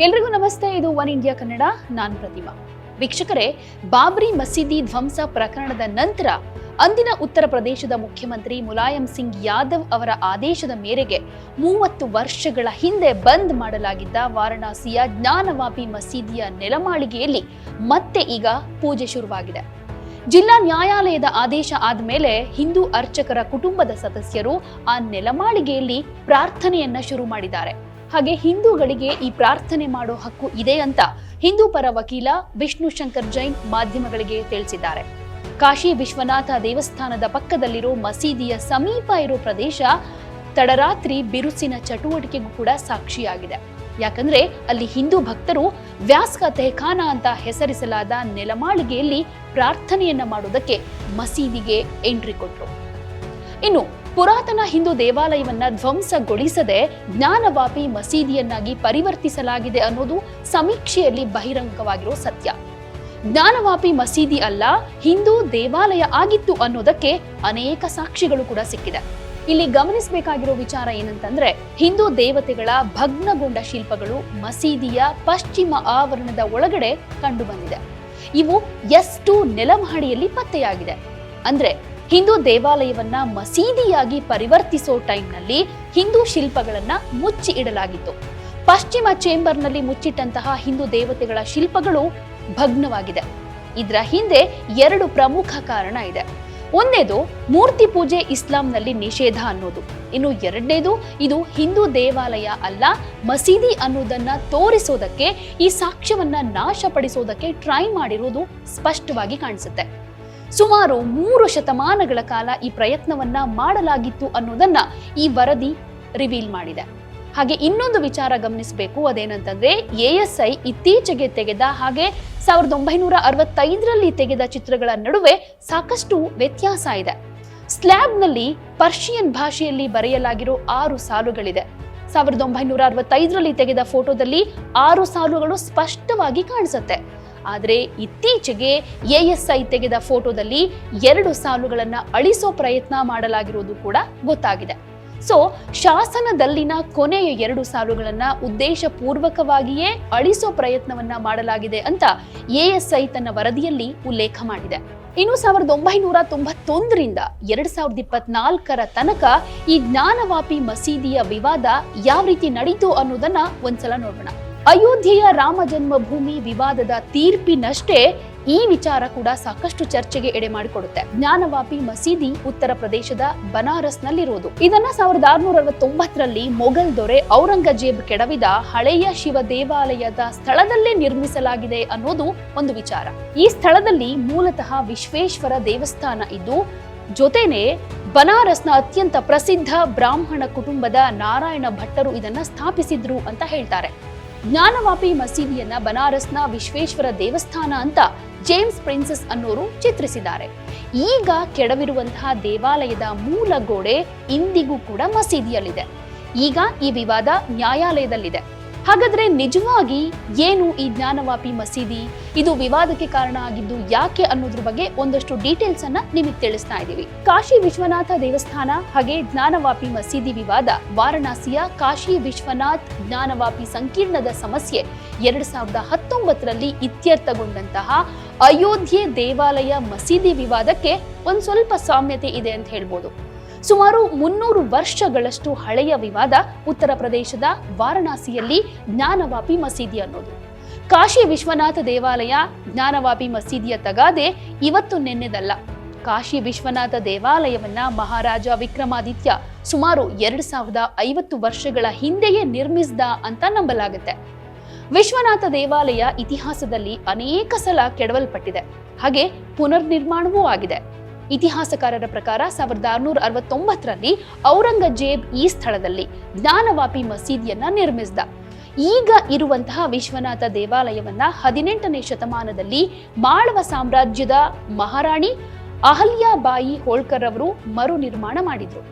ಎಲ್ರಿಗೂ ನಮಸ್ತೆ, ಇದು ಒನ್ ಇಂಡಿಯಾ ಕನ್ನಡ, ನಾನು ಪ್ರತಿಮಾ. ವೀಕ್ಷಕರೇ, ಬಾಬ್ರಿ ಮಸೀದಿ ಧ್ವಂಸ ಪ್ರಕರಣದ ನಂತರ ಅಂದಿನ ಉತ್ತರ ಪ್ರದೇಶದ ಮುಖ್ಯಮಂತ್ರಿ ಮುಲಾಯಂ ಸಿಂಗ್ ಯಾದವ್ ಅವರ ಆದೇಶದ ಮೇರೆಗೆ ಮೂವತ್ತು ವರ್ಷಗಳ ಹಿಂದೆ ಬಂದ್ ಮಾಡಲಾಗಿದ್ದ ವಾರಣಾಸಿಯ ಜ್ಞಾನವಾಪಿ ಮಸೀದಿಯ ನೆಲಮಾಳಿಗೆಯಲ್ಲಿ ಮತ್ತೆ ಈಗ ಪೂಜೆ ಶುರುವಾಗಿದೆ. ಜಿಲ್ಲಾ ನ್ಯಾಯಾಲಯದ ಆದೇಶ ಆದಮೇಲೆ ಹಿಂದೂ ಅರ್ಚಕರ ಕುಟುಂಬದ ಸದಸ್ಯರು ಆ ನೆಲಮಾಳಿಗೆಯಲ್ಲಿ ಪ್ರಾರ್ಥನೆಯನ್ನ ಶುರು ಮಾಡಿದ್ದಾರೆ. ಹಾಗೆ ಹಿಂದೂಗಳಿಗೆ ಈ ಪ್ರಾರ್ಥನೆ ಮಾಡೋ ಹಕ್ಕು ಇದೆ ಅಂತ ಹಿಂದೂ ಪರ ವಕೀಲ ವಿಷ್ಣು ಶಂಕರ್ ಜೈನ್ ಮಾಧ್ಯಮಗಳಿಗೆ ತಿಳಿಸಿದ್ದಾರೆ. ಕಾಶಿ ವಿಶ್ವನಾಥ ದೇವಸ್ಥಾನದ ಪಕ್ಕದಲ್ಲಿರೋ ಮಸೀದಿಯ ಸಮೀಪ ಇರೋ ಪ್ರದೇಶ ತಡರಾತ್ರಿ ಬಿರುಸಿನ ಚಟುವಟಿಕೆಗೂ ಕೂಡ ಸಾಕ್ಷಿಯಾಗಿದೆ. ಯಾಕಂದ್ರೆ ಅಲ್ಲಿ ಹಿಂದೂ ಭಕ್ತರು ವ್ಯಾಸ್ಕ ತೆಹಖಾನ ಅಂತ ಹೆಸರಿಸಲಾದ ನೆಲಮಾಳಿಗೆಯಲ್ಲಿ ಪ್ರಾರ್ಥನೆಯನ್ನ ಮಾಡೋದಕ್ಕೆ ಮಸೀದಿಗೆ ಎಂಟ್ರಿ ಕೊಟ್ಟರು ಇನ್ನು ಪುರಾತನ ಹಿಂದೂ ದೇವಾಲಯವನ್ನ ಧ್ವಂಸಗೊಳಿಸದೆ ಜ್ಞಾನವಾಪಿ ಮಸೀದಿಯನ್ನಾಗಿ ಪರಿವರ್ತಿಸಲಾಗಿದೆ ಅನ್ನೋದು ಸಮೀಕ್ಷೆಯಲ್ಲಿ ಬಹಿರಂಗವಾಗಿರೋ ಸತ್ಯ. ಜ್ಞಾನವಾಪಿ ಮಸೀದಿ ಅಲ್ಲ, ಹಿಂದೂ ದೇವಾಲಯ ಆಗಿತ್ತು ಅನ್ನೋದಕ್ಕೆ ಅನೇಕ ಸಾಕ್ಷಿಗಳು ಕೂಡ ಸಿಕ್ಕಿದೆ. ಇಲ್ಲಿ ಗಮನಿಸಬೇಕಾಗಿರೋ ವಿಚಾರ ಏನಂತಂದ್ರೆ, ಹಿಂದೂ ದೇವತೆಗಳ ಭಗ್ನಗೊಂಡ ಶಿಲ್ಪಗಳು ಮಸೀದಿಯ ಪಶ್ಚಿಮ ಆವರಣದ ಒಳಗಡೆ ಕಂಡುಬಂದಿದೆ. ಇವು ಎಷ್ಟು ನೆಲಮಹಡಿಯಲ್ಲಿ ಪತ್ತೆಯಾಗಿದೆ. ಅಂದ್ರೆ ಹಿಂದೂ ದೇವಾಲಯವನ್ನ ಮಸೀದಿಯಾಗಿ ಪರಿವರ್ತಿಸೋ ಟೈಮ್ನಲ್ಲಿ ಹಿಂದೂ ಶಿಲ್ಪಗಳನ್ನ ಮುಚ್ಚಿ ಇಡಲಾಗಿತ್ತು. ಪಶ್ಚಿಮ ಚೇಂಬರ್ನಲ್ಲಿ ಮುಚ್ಚಿಟ್ಟಂತಹ ಹಿಂದೂ ದೇವತೆಗಳ ಶಿಲ್ಪಗಳು ಭಗ್ನವಾಗಿದೆ. ಇದರ ಹಿಂದೆ ಎರಡು ಪ್ರಮುಖ ಕಾರಣ ಇದೆ. ಒಂದೇದು, ಮೂರ್ತಿ ಪೂಜೆ ಇಸ್ಲಾಂನಲ್ಲಿ ನಿಷೇಧ ಅನ್ನೋದು. ಇನ್ನು ಎರಡನೇದು, ಇದು ಹಿಂದೂ ದೇವಾಲಯ ಅಲ್ಲ, ಮಸೀದಿ ಅನ್ನೋದನ್ನ ತೋರಿಸೋದಕ್ಕೆ, ಈ ಸಾಕ್ಷ್ಯವನ್ನ ನಾಶಪಡಿಸೋದಕ್ಕೆ ಟ್ರೈ ಮಾಡಿರೋದು ಸ್ಪಷ್ಟವಾಗಿ ಕಾಣಿಸುತ್ತೆ. ಸುಮಾರು ಮೂರು ಶತಮಾನಗಳ ಕಾಲ ಈ ಪ್ರಯತ್ನವನ್ನ ಮಾಡಲಾಗಿತ್ತು ಅನ್ನೋದನ್ನ ಈ ವರದಿ ರಿವೀಲ್ ಮಾಡಿದೆ. ಹಾಗೆ ಇನ್ನೊಂದು ವಿಚಾರ ಗಮನಿಸಬೇಕು, ಅದೇನಂತಂದ್ರೆ ಐ ಇತ್ತೀಚೆಗೆ ತೆಗೆದ ಹಾಗೆ ಸಾವಿರದ ಒಂಬೈನೂರ ಅರವತ್ತೈದರಲ್ಲಿ ತೆಗೆದ ಚಿತ್ರಗಳ ನಡುವೆ ಸಾಕಷ್ಟು ವ್ಯತ್ಯಾಸ ಇದೆ. ಸ್ಲ್ಯಾಬ್ನಲ್ಲಿ ಪರ್ಷಿಯನ್ ಭಾಷೆಯಲ್ಲಿ ಬರೆಯಲಾಗಿರೋ ಆರು ಸಾಲುಗಳಿದೆ. ಸಾವಿರದ ಒಂಬೈನೂರ ಅರವತ್ತೈದರಲ್ಲಿ ತೆಗೆದ ಫೋಟೋದಲ್ಲಿ ಆರು ಸಾಲುಗಳು ಸ್ಪಷ್ಟವಾಗಿ ಕಾಣಿಸುತ್ತೆ. ಆದರೆ ಇತ್ತೀಚೆಗೆ ಎಎಸ್ಐ ತೆಗೆದ ಫೋಟೋದಲ್ಲಿ ಎರಡು ಸಾಲುಗಳನ್ನ ಅಳಿಸೋ ಪ್ರಯತ್ನ ಮಾಡಲಾಗಿರೋದು ಕೂಡ ಗೊತ್ತಾಗಿದೆ. ಸೊ ಶಾಸನದಲ್ಲಿನ ಕೊನೆಯ ಎರಡು ಸಾಲುಗಳನ್ನ ಉದ್ದೇಶಪೂರ್ವಕವಾಗಿಯೇ ಅಳಿಸೋ ಪ್ರಯತ್ನವನ್ನ ಮಾಡಲಾಗಿದೆ ಅಂತ ಎಎಸ್ಐ ತನ್ನ ವರದಿಯಲ್ಲಿ ಉಲ್ಲೇಖ ಮಾಡಿದೆ. ಇನ್ನು ಸಾವಿರದ ಒಂಬೈನೂರ ತೊಂಬತ್ತೊಂದರಿಂದ ಎರಡ್ ಸಾವಿರದ ಇಪ್ಪತ್ನಾಲ್ಕರ ತನಕ ಈ ಜ್ಞಾನವಾಪಿ ಮಸೀದಿಯ ವಿವಾದ ಯಾವ ರೀತಿ ನಡೀತು ಅನ್ನೋದನ್ನ ಒಂದ್ಸಲ ನೋಡೋಣ. ಅಯೋಧ್ಯೆಯ ರಾಮ ಜನ್ಮಭೂಮಿ ವಿವಾದದ ತೀರ್ಪಿನಷ್ಟೇ ಈ ವಿಚಾರ ಕೂಡ ಸಾಕಷ್ಟು ಚರ್ಚೆಗೆ ಎಡೆ ಮಾಡಿಕೊಡುತ್ತೆ. ಜ್ಞಾನವಾಪಿ ಮಸೀದಿ ಉತ್ತರ ಪ್ರದೇಶದ ಬನಾರಸ್ನಲ್ಲಿರೋದು. ಇದನ್ನ ಸಾವಿರದ ಆರುನೂರ ಅರವತ್ತೊಂಬತ್ತರಲ್ಲಿ ಮೊಘಲ್ ದೊರೆ ಔರಂಗಜೇಬ್ ಕೆಡವಿದ ಹಳೆಯ ಶಿವ ದೇವಾಲಯದ ಸ್ಥಳದಲ್ಲೇ ನಿರ್ಮಿಸಲಾಗಿದೆ ಅನ್ನೋದು ಒಂದು ವಿಚಾರ. ಈ ಸ್ಥಳದಲ್ಲಿ ಮೂಲತಃ ವಿಶ್ವೇಶ್ವರ ದೇವಸ್ಥಾನ ಇದ್ದು, ಜೊತೆನೆ ಬನಾರಸ್ನ ಅತ್ಯಂತ ಪ್ರಸಿದ್ಧ ಬ್ರಾಹ್ಮಣ ಕುಟುಂಬದ ನಾರಾಯಣ ಭಟ್ಟರು ಇದನ್ನ ಸ್ಥಾಪಿಸಿದ್ರು ಅಂತ ಹೇಳ್ತಾರೆ. ಜ್ಞಾನವಾಪಿ ಮಸೀದಿಯನ್ನ ಬನಾರಸ್ನ ವಿಶ್ವೇಶ್ವರ ದೇವಸ್ಥಾನ ಅಂತ ಜೇಮ್ಸ್ ಪ್ರಿನ್ಸಸ್ ಅನ್ನೋರು ಚಿತ್ರಿಸಿದ್ದಾರೆ. ಈಗ ಕೆಡವಿರುವಂತಹ ದೇವಾಲಯದ ಮೂಲ ಗೋಡೆ ಇಂದಿಗೂ ಕೂಡ ಮಸೀದಿಯಲ್ಲಿದೆ. ಈಗ ಈ ವಿವಾದ ನ್ಯಾಯಾಲಯದಲ್ಲಿದೆ. ಹಾಗಾದ್ರೆ ನಿಜವಾಗಿ ಏನು ಈ ಜ್ಞಾನವಾಪಿ ಮಸೀದಿ? ಇದು ವಿವಾದಕ್ಕೆ ಕಾರಣ ಆಗಿದ್ದು ಯಾಕೆ ಅನ್ನೋದ್ರ ಬಗ್ಗೆ ಒಂದಷ್ಟು ಡೀಟೇಲ್ಸ್ ಅನ್ನ ನಿಮಗೆ ತಿಳಿಸ್ತಾ ಇದ್ದೀವಿ ಕಾಶಿ ವಿಶ್ವನಾಥ ದೇವಸ್ಥಾನ ಹಾಗೆ ಜ್ಞಾನವಾಪಿ ಮಸೀದಿ ವಿವಾದ ವಾರಣಾಸಿಯ ಕಾಶಿ ವಿಶ್ವನಾಥ್ ಜ್ಞಾನವಾಪಿ ಸಂಕೀರ್ಣದ ಸಮಸ್ಯೆ ಎರಡ್ ಸಾವಿರದ ಹತ್ತೊಂಬತ್ತರಲ್ಲಿ ಇತ್ಯರ್ಥಗೊಂಡಂತಹ ಅಯೋಧ್ಯೆ ದೇವಾಲಯ ಮಸೀದಿ ವಿವಾದಕ್ಕೆ ಒಂದ್ ಸ್ವಲ್ಪ ಸಾಮ್ಯತೆ ಇದೆ ಅಂತ ಹೇಳ್ಬೋದು. ಸುಮಾರು ಮುನ್ನೂರು ವರ್ಷಗಳಷ್ಟು ಹಳೆಯ ವಿವಾದ ಉತ್ತರ ಪ್ರದೇಶದ ವಾರಣಾಸಿಯಲ್ಲಿ ಜ್ಞಾನವಾಪಿ ಮಸೀದಿ ಅನ್ನೋದು. ಕಾಶಿ ವಿಶ್ವನಾಥ ದೇವಾಲಯ ಜ್ಞಾನವಾಪಿ ಮಸೀದಿಯ ತಗಾದೆ ಇವತ್ತು ನೆನ್ನೆದಲ್ಲ. ಕಾಶಿ ವಿಶ್ವನಾಥ ದೇವಾಲಯವನ್ನ ಮಹಾರಾಜ ವಿಕ್ರಮಾದಿತ್ಯ ಸುಮಾರು ಎರಡು ಸಾವಿರದ ಐವತ್ತು ವರ್ಷಗಳ ಹಿಂದೆಯೇ ನಿರ್ಮಿಸಿದ ಅಂತ ನಂಬಲಾಗುತ್ತೆ. ವಿಶ್ವನಾಥ ದೇವಾಲಯ ಇತಿಹಾಸದಲ್ಲಿ ಅನೇಕ ಸಲ ಕೆಡವಲ್ಪಟ್ಟಿದೆ. ಹಾಗೆ ಪುನರ್ನಿರ್ಮಾಣವೂ ಆಗಿದೆ. ಇತಿಹಾಸಕಾರರ ಪ್ರಕಾರ ಸಾವಿರದ ಆರುನೂರ ಅರವತ್ತೊಂಬತ್ತರಲ್ಲಿ ಔರಂಗಜೇಬ್ ಈ ಸ್ಥಳದಲ್ಲಿ ಜ್ಞಾನವಾಪಿ ಮಸೀದಿಯನ್ನ ನಿರ್ಮಿಸಿದ. ಈಗ ಇರುವಂತಹ ವಿಶ್ವನಾಥ ದೇವಾಲಯವನ್ನ ಹದಿನೆಂಟನೇ ಶತಮಾನದಲ್ಲಿ ಮಾಳವ ಸಾಮ್ರಾಜ್ಯದ ಮಹಾರಾಣಿ ಅಹಲ್ಯಾಬಾಯಿ ಹೋಳ್ಕರ್ ಅವರು ಮರು ನಿರ್ಮಾಣ ಮಾಡಿದ್ರು.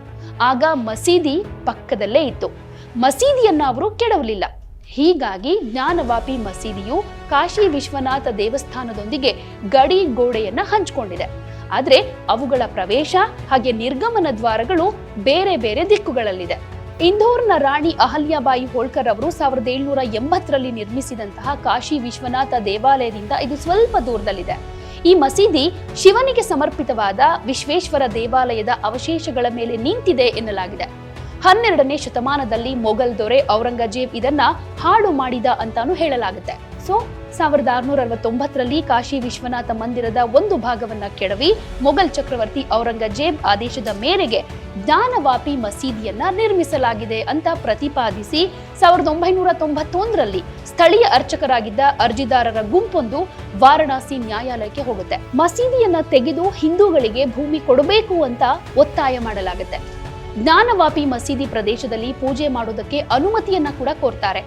ಆಗ ಮಸೀದಿ ಪಕ್ಕದಲ್ಲೇ ಇತ್ತು. ಮಸೀದಿಯನ್ನ ಅವರು ಕೆಡವಲಿಲ್ಲ. ಹೀಗಾಗಿ ಜ್ಞಾನವಾಪಿ ಮಸೀದಿಯು ಕಾಶಿ ವಿಶ್ವನಾಥ ದೇವಸ್ಥಾನದೊಂದಿಗೆ ಗಡಿ ಗೋಡೆಯನ್ನ ಹಂಚಿಕೊಂಡಿದೆ. ಆದ್ರೆ ಅವುಗಳ ಪ್ರವೇಶ ಹಾಗೆ ನಿರ್ಗಮನ ದ್ವಾರಗಳು ಬೇರೆ ಬೇರೆ ದಿಕ್ಕುಗಳಲ್ಲಿದೆ. ಇಂದೋರ್ನ ರಾಣಿ ಅಹಲ್ಯಾಬಾಯಿ ಹೋಳ್ಕರ್ ಅವರು ಸಾವಿರದ ಏಳ್ನೂರ ಎಂಬತ್ತರಲ್ಲಿ ನಿರ್ಮಿಸಿದಂತಹ ಕಾಶಿ ವಿಶ್ವನಾಥ ದೇವಾಲಯದಿಂದ ಇದು ಸ್ವಲ್ಪ ದೂರದಲ್ಲಿದೆ. ಈ ಮಸೀದಿ ಶಿವನಿಗೆ ಸಮರ್ಪಿತವಾದ ವಿಶ್ವೇಶ್ವರ ದೇವಾಲಯದ ಅವಶೇಷಗಳ ಮೇಲೆ ನಿಂತಿದೆ ಎನ್ನಲಾಗಿದೆ. ಹನ್ನೆರಡನೇ ಶತಮಾನದಲ್ಲಿ ಮೊಘಲ್ ದೊರೆ ಔರಂಗಜೇಬ್ ಇದನ್ನ ಹಾಳು ಮಾಡಿದ ಅಂತಾನು ಹೇಳಲಾಗುತ್ತೆ. ಸೊ, ಸಾವಿರದ ಆರುನೂರ ಅರವತ್ತೊಂಬತ್ತರಲ್ಲಿ ಕಾಶಿ ವಿಶ್ವನಾಥ ಮಂದಿರದ ಒಂದು ಭಾಗವನ್ನ ಕೆಡವಿ ಮೊಘಲ್ ಚಕ್ರವರ್ತಿ ಔರಂಗಜೇಬ್ ಆದೇಶದ ಮೇರೆಗೆ ಜ್ಞಾನವಾಪಿ ಮಸೀದಿಯನ್ನ ನಿರ್ಮಿಸಲಾಗಿದೆ ಅಂತ ಪ್ರತಿಪಾದಿಸಿ ಸಾವಿರದ ಒಂಬೈನೂರ ತೊಂಬತ್ತೊಂದರಲ್ಲಿ ಸ್ಥಳೀಯ ಅರ್ಚಕರಾಗಿದ್ದ ಅರ್ಜಿದಾರರ ಗುಂಪೊಂದು ವಾರಣಾಸಿ ನ್ಯಾಯಾಲಯಕ್ಕೆ ಹೋಗುತ್ತೆ. ಮಸೀದಿಯನ್ನ ತೆಗೆದು ಹಿಂದೂಗಳಿಗೆ ಭೂಮಿ ಕೊಡಬೇಕು ಅಂತ ಒತ್ತಾಯ ಮಾಡಲಾಗುತ್ತೆ. ಜ್ಞಾನವಾಪಿ ಮಸೀದಿ ಪ್ರದೇಶದಲ್ಲಿ ಪೂಜೆ ಮಾಡೋದಕ್ಕೆ ಅನುಮತಿಯನ್ನ ಕೂಡ ಕೋರ್ತಾರೆ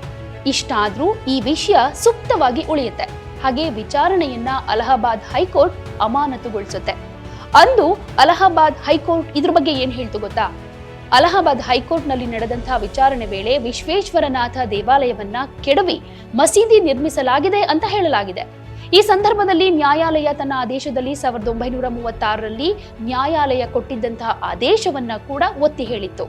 ಇಷ್ಟಾದ್ರೂ ಈ ವಿಷಯ ಸುಪ್ತವಾಗಿ ಉಳಿಯುತ್ತೆ. ಹಾಗೆ ವಿಚಾರಣೆಯನ್ನ ಅಲಹಾಬಾದ್ ಹೈಕೋರ್ಟ್ ಅಮಾನತುಗೊಳಿಸುತ್ತೆ. ಅಂದು ಅಲಹಾಬಾದ್ ಹೈಕೋರ್ಟ್ ಇದ್ರ ಬಗ್ಗೆ ಏನ್ ಹೇಳ್ತು ಗೊತ್ತಾ? ಅಲಹಾಬಾದ್ ಹೈಕೋರ್ಟ್ನಲ್ಲಿ ನಡೆದಂತಹ ವಿಚಾರಣೆ ವೇಳೆ ವಿಶ್ವೇಶ್ವರನಾಥ ದೇವಾಲಯವನ್ನ ಕೆಡವಿ ಮಸೀದಿ ನಿರ್ಮಿಸಲಾಗಿದೆ ಅಂತ ಹೇಳಲಾಗಿದೆ. ಈ ಸಂದರ್ಭದಲ್ಲಿ ನ್ಯಾಯಾಲಯ ತನ್ನ ಆದೇಶದಲ್ಲಿ ಸಾವಿರದ ಒಂಬೈನೂರ ಮೂವತ್ತಾರರಲ್ಲಿ ನ್ಯಾಯಾಲಯ ಕೊಟ್ಟಿದ್ದಂತಹ ಆದೇಶವನ್ನ ಕೂಡ ಒತ್ತಿ ಹೇಳಿತ್ತು.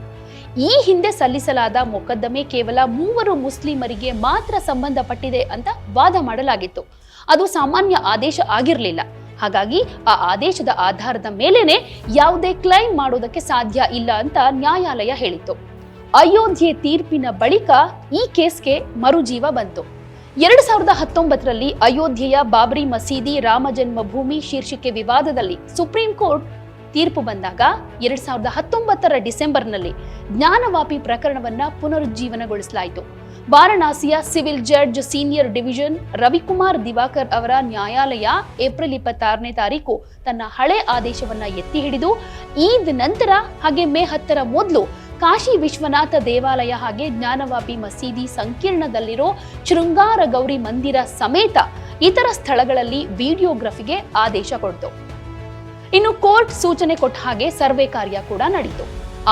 ಈ ಹಿಂದೆ ಸಲ್ಲಿಸಲಾದ ಮೊಕದ್ದಮೆ ಕೇವಲ ಮೂವರು ಮುಸ್ಲಿಮರಿಗೆ ಮಾತ್ರ ಸಂಬಂಧಪಟ್ಟಿದೆ ಅಂತ ವಾದ ಮಾಡಲಾಗಿತ್ತು. ಅದು ಸಾಮಾನ್ಯ ಆದೇಶ ಆಗಿರಲಿಲ್ಲ. ಹಾಗಾಗಿ ಆ ಆದೇಶದ ಆಧಾರದ ಮೇಲೇನೆ ಯಾವುದೇ ಕ್ಲೈಮ್ ಮಾಡೋದಕ್ಕೆ ಸಾಧ್ಯ ಇಲ್ಲ ಅಂತ ನ್ಯಾಯಾಲಯ ಹೇಳಿತ್ತು. ಅಯೋಧ್ಯೆ ತೀರ್ಪಿನ ಬಳಿಕ ಈ ಕೇಸ್ಗೆ ಮರುಜೀವ ಬಂತು. ಎರಡು ಸಾವಿರದ ಹತ್ತೊಂಬತ್ತರಲ್ಲಿ ಅಯೋಧ್ಯೆಯ ಬಾಬ್ರಿ ಮಸೀದಿ ರಾಮ ಜನ್ಮಭೂಮಿ ಶೀರ್ಷಿಕೆ ವಿವಾದದಲ್ಲಿ ಸುಪ್ರೀಂ ಕೋರ್ಟ್ ತೀರ್ಪು ಬಂದಾಗ ಎರಡ್ ಸಾವಿರದ ಹತ್ತೊಂಬತ್ತರ ಡಿಸೆಂಬರ್ನಲ್ಲಿ ಜ್ಞಾನವಾಪಿ ಪ್ರಕರಣವನ್ನ ಪುನರುಜ್ಜೀವನಗೊಳಿಸಲಾಯಿತು. ವಾರಣಾಸಿಯ civil judge senior division Ravikumar Diwakar ಅವರ ನ್ಯಾಯಾಲಯ ಏಪ್ರಿಲ್ ಇಪ್ಪತ್ತಾರನೇ ತಾರೀಕು ತನ್ನ ಹಳೆ ಆದೇಶವನ್ನ ಎತ್ತಿ ಹಿಡಿದು ಈದ್ ನಂತರ ಹಾಗೆ ಮೇ ಹತ್ತರ ಮೊದಲು ಕಾಶಿ ವಿಶ್ವನಾಥ ದೇವಾಲಯ ಹಾಗೆ ಜ್ಞಾನವಾಪಿ ಮಸೀದಿ ಸಂಕೀರ್ಣದಲ್ಲಿರೋ ಶೃಂಗಾರ ಗೌರಿ ಮಂದಿರ ಸಮೇತ ಇತರ ಸ್ಥಳಗಳಲ್ಲಿ ವಿಡಿಯೋಗ್ರಫಿಗೆ ಆದೇಶ ಕೊಡ್ತು. ಇನ್ನು ಕೋರ್ಟ್ ಸೂಚನೆ ಕೊಟ್ಟ ಹಾಗೆ ಸರ್ವೆ ಕಾರ್ಯ ಕೂಡ ನಡೆಯಿತು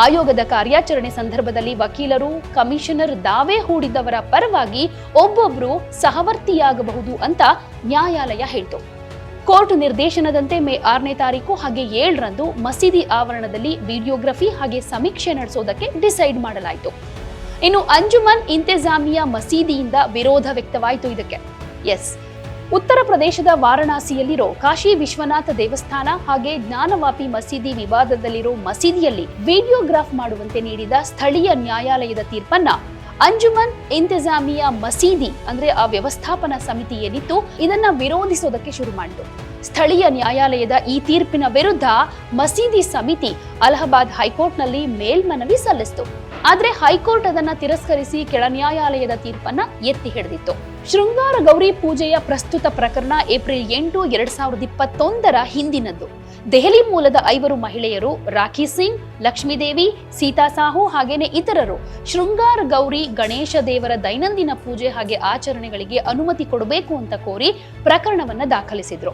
ಆಯೋಗದ ಕಾರ್ಯಾಚರಣೆ ಸಂದರ್ಭದಲ್ಲಿ ವಕೀಲರು, ಕಮಿಷನರ್ ದಾವೆ ಹೂಡಿದವರ ಪರವಾಗಿ ಒಬ್ಬೊಬ್ರು ಸಹವರ್ತಿಯಾಗಬಹುದು ಅಂತ ನ್ಯಾಯಾಲಯ ಹೇಳ್ತು. ಕೋರ್ಟ್ ನಿರ್ದೇಶನದಂತೆ ಮೇ ಆರನೇ ತಾರೀಕು ಹಾಗೆ ಏಳರಂದು ಮಸೀದಿ ಆವರಣದಲ್ಲಿ ವಿಡಿಯೋಗ್ರಫಿ ಹಾಗೆ ಸಮೀಕ್ಷೆ ನಡೆಸೋದಕ್ಕೆ ಡಿಸೈಡ್ ಮಾಡಲಾಯಿತು. ಇನ್ನು ಅಂಜುಮನ್ ಇಂತೆಜಾಮಿಯಾ ಮಸೀದಿಯಿಂದ ವಿರೋಧ ವ್ಯಕ್ತವಾಯಿತು ಇದಕ್ಕೆ. ಎಸ್. ಉತ್ತರ ಪ್ರದೇಶದ ವಾರಣಾಸಿಯಲ್ಲಿರೋ ಕಾಶಿ ವಿಶ್ವನಾಥ ದೇವಸ್ಥಾನ ಹಾಗೆ ಜ್ಞಾನವಾಪಿ ಮಸೀದಿ ವಿವಾದದಲ್ಲಿರೋ ಮಸೀದಿಯಲ್ಲಿ ವಿಡಿಯೋಗ್ರಾಫ್ ಮಾಡುವಂತೆ ನೀಡಿದ ಸ್ಥಳೀಯ ನ್ಯಾಯಾಲಯದ ತೀರ್ಪನ್ನ ಅಂಜುಮನ್ ಇಂತಜಾಮಿಯಾ ಮಸೀದಿ ಅಂದ್ರೆ ಆ ವ್ಯವಸ್ಥಾಪನಾ ಸಮಿತಿ ಏನಿತ್ತು ಇದನ್ನ ವಿರೋಧಿಸೋದಕ್ಕೆ ಶುರು ಮಾಡಿತು ಸ್ಥಳೀಯ ನ್ಯಾಯಾಲಯದ ಈ ತೀರ್ಪಿನ ವಿರುದ್ಧ ಮಸೀದಿ ಸಮಿತಿ ಅಲಹಾಬಾದ್ ಹೈಕೋರ್ಟ್ನಲ್ಲಿ ಮೇಲ್ಮನವಿ ಸಲ್ಲಿಸಿತು. ಆದರೆ ಹೈಕೋರ್ಟ್ ಅದನ್ನ ತಿರಸ್ಕರಿಸಿ ಕೆಳ ನ್ಯಾಯಾಲಯದ ತೀರ್ಪನ್ನ ಎತ್ತಿ ಹಿಡಿದಿತ್ತು. ಶೃಂಗಾರ ಗೌರಿ ಪೂಜೆಯ ಪ್ರಸ್ತುತ ಪ್ರಕರಣ ಏಪ್ರಿಲ್ ಎಂಟು, ಎರಡ್ ಸಾವಿರದ ಇಪ್ಪತ್ತೊಂದರ ಹಿಂದಿನದ್ದು. ದೆಹಲಿ ಮೂಲದ ಐವರು ಮಹಿಳೆಯರು ರಾಖಿ ಸಿಂಗ್ ಲಕ್ಷ್ಮೀದೇವಿ ಸೀತಾ ಸಾಹು ಹಾಗೇನೆ ಇತರರು ಶೃಂಗಾರ ಗೌರಿ ಗಣೇಶ ದೇವರ ದೈನಂದಿನ ಪೂಜೆ ಹಾಗೆ ಆಚರಣೆಗಳಿಗೆ ಅನುಮತಿ ಕೊಡಬೇಕು ಅಂತ ಕೋರಿ ಪ್ರಕರಣವನ್ನ ದಾಖಲಿಸಿದ್ರು.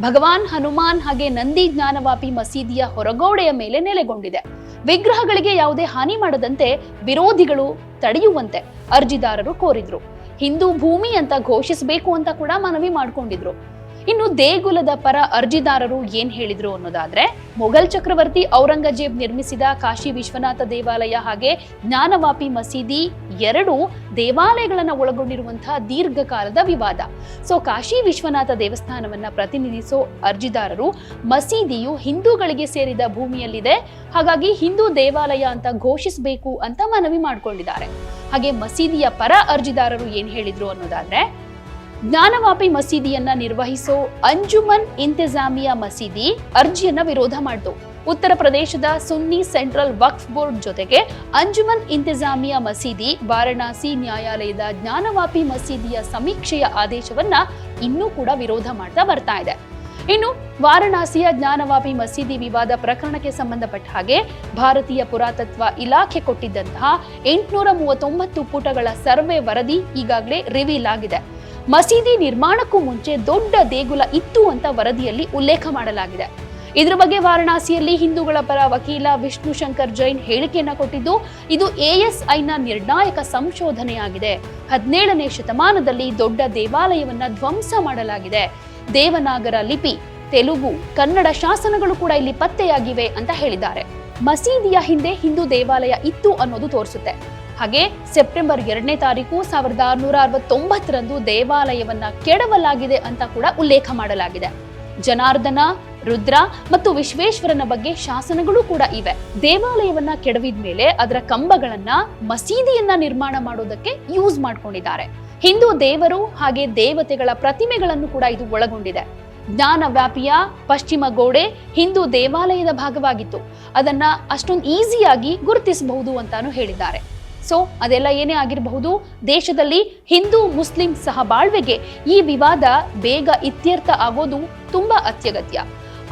ಭಗವಾನ್ ಹನುಮಾನ್ ಹಾಗೆ ನಂದಿ ಜ್ಞಾನವಾಪಿ ಮಸೀದಿಯ ಹೊರಗೋಡೆಯ ಮೇಲೆ ನೆಲೆಗೊಂಡಿದೆ. ವಿಗ್ರಹಗಳಿಗೆ ಯಾವುದೇ ಹಾನಿ ಮಾಡದಂತೆ ವಿರೋಧಿಗಳು ತಡೆಯುವಂತೆ ಅರ್ಜಿದಾರರು ಕೋರಿದ್ರು. ಹಿಂದೂ ಭೂಮಿ ಅಂತ ಘೋಷಿಸಬೇಕು ಅಂತ ಕೂಡ ಮನವಿ ಮಾಡ್ಕೊಂಡಿದ್ರು. ಇನ್ನು ದೇಗುಲದ ಪರ ಅರ್ಜಿದಾರರು ಏನ್ ಹೇಳಿದ್ರು ಅನ್ನೋದಾದ್ರೆ, ಮೊಘಲ್ ಚಕ್ರವರ್ತಿ ಔರಂಗಜೇಬ್ ನಿರ್ಮಿಸಿದ ಕಾಶಿ ವಿಶ್ವನಾಥ ದೇವಾಲಯ ಹಾಗೆ ಜ್ಞಾನವಾಪಿ ಮಸೀದಿ ಎರಡು ದೇವಾಲಯಗಳನ್ನ ಒಳಗೊಂಡಿರುವಂತಹ ದೀರ್ಘಕಾಲದ ವಿವಾದ. ಸೊ ಕಾಶಿ ವಿಶ್ವನಾಥ ದೇವಸ್ಥಾನವನ್ನ ಪ್ರತಿನಿಧಿಸೋ ಅರ್ಜಿದಾರರು ಮಸೀದಿಯು ಹಿಂದೂಗಳಿಗೆ ಸೇರಿದ ಭೂಮಿಯಲ್ಲಿದೆ. ಹಾಗಾಗಿ ಹಿಂದೂ ದೇವಾಲಯ ಅಂತ ಘೋಷಿಸಬೇಕು ಅಂತ ಮನವಿ ಮಾಡಿಕೊಂಡಿದ್ದಾರೆ. ಹಾಗೆ ಮಸೀದಿಯ ಪರ ಅರ್ಜಿದಾರರು ಏನ್ ಹೇಳಿದ್ರು ಅನ್ನೋದಾದ್ರೆ ಜ್ಞಾನವಾಪಿ ಮಸೀದಿಯನ್ನ ನಿರ್ವಹಿಸೋ ಅಂಜುಮನ್ ಇಂತಜಾಮಿಯಾ ಮಸೀದಿ ಅರ್ಜಿಯನ್ನ ವಿರೋಧ ಮಾಡಿತು. ಉತ್ತರ ಪ್ರದೇಶದ ಸುನ್ನಿ ಸೆಂಟ್ರಲ್ ವಕ್ಫ್ ಬೋರ್ಡ್ ಜೊತೆಗೆ ಅಂಜುಮನ್ ಇಂತಜಾಮಿಯಾ ಮಸೀದಿ ವಾರಣಾಸಿ ನ್ಯಾಯಾಲಯದ ಜ್ಞಾನವಾಪಿ ಮಸೀದಿಯ ಸಮೀಕ್ಷೆಯ ಆದೇಶವನ್ನ ಇನ್ನೂ ಕೂಡ ವಿರೋಧ ಮಾಡ್ತಾ ಬರ್ತಾ ಇದೆ. ಇನ್ನು ವಾರಣಾಸಿಯ ಜ್ಞಾನವಾಪಿ ಮಸೀದಿ ವಿವಾದ ಪ್ರಕರಣಕ್ಕೆ ಸಂಬಂಧಪಟ್ಟ ಹಾಗೆ ಭಾರತೀಯ ಪುರಾತತ್ವ ಇಲಾಖೆ ಕೊಟ್ಟಿದ್ದಂತಹ ಎಂಟುನೂರ ಮೂವತ್ತೊಂಬತ್ತು ಪುಟಗಳ ಸರ್ವೆ ವರದಿ ಈಗಾಗಲೇ ರಿವೀಲ್ ಆಗಿದೆ. ಮಸೀದಿ ನಿರ್ಮಾಣಕ್ಕೂ ಮುಂಚೆ ದೊಡ್ಡ ದೇಗುಲ ಇತ್ತು ಅಂತ ವರದಿಯಲ್ಲಿ ಉಲ್ಲೇಖ ಮಾಡಲಾಗಿದೆ. ಇದರ ಬಗ್ಗೆ ವಾರಣಾಸಿಯಲ್ಲಿ ಹಿಂದೂಗಳ ಪರ ವಕೀಲ ವಿಷ್ಣು ಶಂಕರ್ ಜೈನ್ ಹೇಳಿಕೆಯನ್ನ ಕೊಟ್ಟಿದ್ದು, ಇದು ಎಎಸ್ಐನ ನಿರ್ಣಾಯಕ ಸಂಶೋಧನೆಯಾಗಿದೆ. ಹದಿನೇಳನೇ ಶತಮಾನದಲ್ಲಿ ದೊಡ್ಡ ದೇವಾಲಯವನ್ನ ಧ್ವಂಸ ಮಾಡಲಾಗಿದೆ. ದೇವನಾಗರ ಲಿಪಿ, ತೆಲುಗು, ಕನ್ನಡ ಶಾಸನಗಳು ಕೂಡ ಇಲ್ಲಿ ಪತ್ತೆಯಾಗಿವೆ ಅಂತ ಹೇಳಿದ್ದಾರೆ. ಮಸೀದಿಯ ಹಿಂದೆ ಹಿಂದೂ ದೇವಾಲಯ ಇತ್ತು ಅನ್ನೋದು ತೋರಿಸುತ್ತೆ. ಹಾಗೆ ಸೆಪ್ಟೆಂಬರ್ ಎರಡನೇ ತಾರೀಕು ಸಾವಿರದ ಆರುನೂರ ಅರವತ್ತೊಂಬತ್ತರಂದು ದೇವಾಲಯವನ್ನ ಕೆಡವಲಾಗಿದೆ ಅಂತ ಕೂಡ ಉಲ್ಲೇಖ ಮಾಡಲಾಗಿದೆ. ಜನಾರ್ದನ, ರುದ್ರ ಮತ್ತು ವಿಶ್ವೇಶ್ವರನ ಬಗ್ಗೆ ಶಾಸನಗಳು ಕೂಡ ಇವೆ. ದೇವಾಲಯವನ್ನ ಕೆಡವಿದ ಮೇಲೆ ಅದರ ಕಂಬಗಳನ್ನ ಮಸೀದಿಯನ್ನ ನಿರ್ಮಾಣ ಮಾಡೋದಕ್ಕೆ ಯೂಸ್ ಮಾಡ್ಕೊಂಡಿದ್ದಾರೆ. ಹಿಂದೂ ದೇವರು ಹಾಗೆ ದೇವತೆಗಳ ಪ್ರತಿಮೆಗಳನ್ನು ಕೂಡ ಇದು ಒಳಗೊಂಡಿದೆ. ಜ್ಞಾನ ವ್ಯಾಪಿಯ ಪಶ್ಚಿಮ ಗೋಡೆ ಹಿಂದೂ ದೇವಾಲಯದ ಭಾಗವಾಗಿತ್ತು. ಅದನ್ನ ಅಷ್ಟೊಂದು ಈಸಿಯಾಗಿ ಗುರುತಿಸಬಹುದು ಅಂತಾನು ಹೇಳಿದ್ದಾರೆ. ಸೊ ಅದೆಲ್ಲ ಏನೇ ಆಗಿರಬಹುದು, ದೇಶದಲ್ಲಿ ಹಿಂದೂ, ಮುಸ್ಲಿಂ ಸಹಬಾಳ್ವೆಗೆ ಈ ವಿವಾದ ಬೇಗ ಇತ್ಯರ್ಥ ಆಗೋದು ತುಂಬಾ ಅತ್ಯಗತ್ಯ.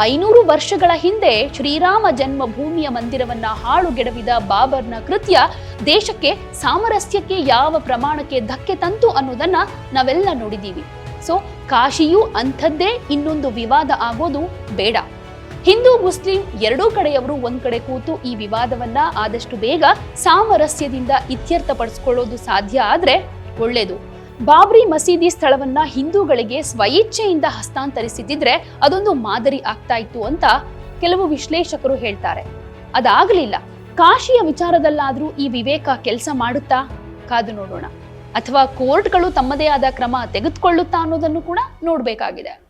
ಐನೂರು ವರ್ಷಗಳ ಹಿಂದೆ ಶ್ರೀರಾಮ ಜನ್ಮಭೂಮಿಯ ಮಂದಿರವನ್ನ ಹಾಳುಗೆಡವಿದ ಬಾಬರ್ನ ಕೃತ್ಯ ದೇಶಕ್ಕೆ ಸಾಮರಸ್ಯಕ್ಕೆ ಯಾವ ಪ್ರಮಾಣಕ್ಕೆ ಧಕ್ಕೆ ತಂತು ಅನ್ನೋದನ್ನ ನಾವೆಲ್ಲ ನೋಡಿದೀವಿ ಸೊ ಕಾಶಿಯೂ ಅಂಥದ್ದೇ ಇನ್ನೊಂದು ವಿವಾದ ಆಗೋದು ಬೇಡ. ಹಿಂದೂ ಮುಸ್ಲಿಂ ಎರಡೂ ಕಡೆಯವರು ಒಂದ್ ಕಡೆ ಕೂತು ಈ ವಿವಾದವನ್ನ ಆದಷ್ಟು ಬೇಗ ಸಾಮರಸ್ಯದಿಂದ ಇತ್ಯರ್ಥಪಡಿಸಿಕೊಳ್ಳೋದು ಸಾಧ್ಯ ಆದ್ರೆ ಒಳ್ಳೇದು. ಬಾಬ್ರಿ ಮಸೀದಿ ಸ್ಥಳವನ್ನ ಹಿಂದೂಗಳಿಗೆ ಸ್ವಇಚ್ಛೆಯಿಂದ ಹಸ್ತಾಂತರಿಸಿದ್ರೆ ಅದೊಂದು ಮಾದರಿ ಆಗ್ತಾ ಇತ್ತು ಅಂತ ಕೆಲವು ವಿಶ್ಲೇಷಕರು ಹೇಳ್ತಾರೆ. ಅದಾಗಲಿಲ್ಲ. ಕಾಶಿಯ ವಿಚಾರದಲ್ಲಾದ್ರೂ ಈ ವಿವೇಕ ಕೆಲಸ ಮಾಡುತ್ತಾ? ಕಾದು ನೋಡೋಣ. ಅಥವಾ ಕೋರ್ಟ್ಗಳು ತಮ್ಮದೇ ಆದ ಕ್ರಮ ತೆಗೆದುಕೊಳ್ಳುತ್ತಾ ಅನ್ನೋದನ್ನು ಕೂಡ ನೋಡಬೇಕಾಗಿದೆ.